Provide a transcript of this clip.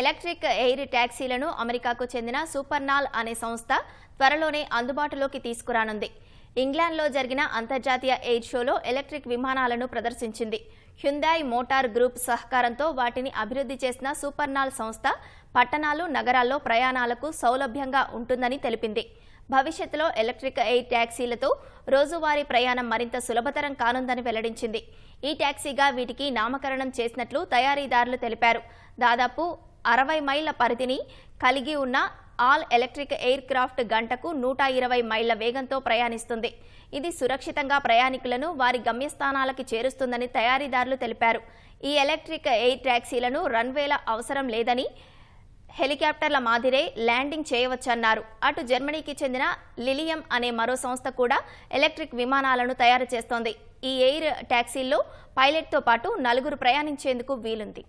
Electric air ట్యాక్సీలను అమెరికాకు చెందిన సూపర్నాల్ అనే సంస్థ త్వరలోనే అందుబాటులోకి తీసుకురానుంది. ఇంగ్లాండ్లో జరిగిన అంతర్జాతీయ ఎయిర్ షోలో ఎలక్ట్రిక్ విమానాలను ప్రదర్శించింది. హ్యుందాయ్ మోటార్ గ్రూప్ సహకారంతో వాటిని అభివృద్ధి చేసిన సూపర్నాల్ సంస్థ పట్టణాలు నగరాల్లో ప్రయాణాలకు సౌలభ్యంగా ఉంటుందని తెలిపింది. భవిష్యత్తులో ఎలక్ట్రిక్ ఎయిర్ ట్యాక్సీలతో రోజువారీ ప్రయాణం మరింత సులభతరం కానుందని వెల్లడించింది. ఈ ట్యాక్సీగా వీటికి నామకరణం చేసినట్లు తయారీదారులు తెలిపారు. దాదాపు అరవై మైళ్ళ పరిధిని కలిగి ఉన్న ఆల్ ఎలక్ట్రిక్ ఎయిర్ క్రాఫ్ట్ గంటకు నూట ఇరవై మైళ్ళ వేగంతో ప్రయాణిస్తుంది. ఇది సురక్షితంగా ప్రయాణికులను వారి గమ్యస్థానాలకి చేరుస్తుందని తయారీదారులు తెలిపారు. ఈ ఎలక్ట్రిక్ ఎయిర్ ట్యాక్సీలను రన్వేల అవసరం లేదని హెలికాప్టర్ల మాదిరే ల్యాండింగ్ చేయవచ్చన్నారు. అటు జర్మనీకి చెందిన లిలియం అనే మరో సంస్థ కూడా ఎలక్ట్రిక్ విమానాలను తయారు చేస్తోంది. ఈ ఎయిర్ ట్యాక్సీల్లో పైలట్తో పాటు నలుగురు ప్రయాణించేందుకు వీలుంది.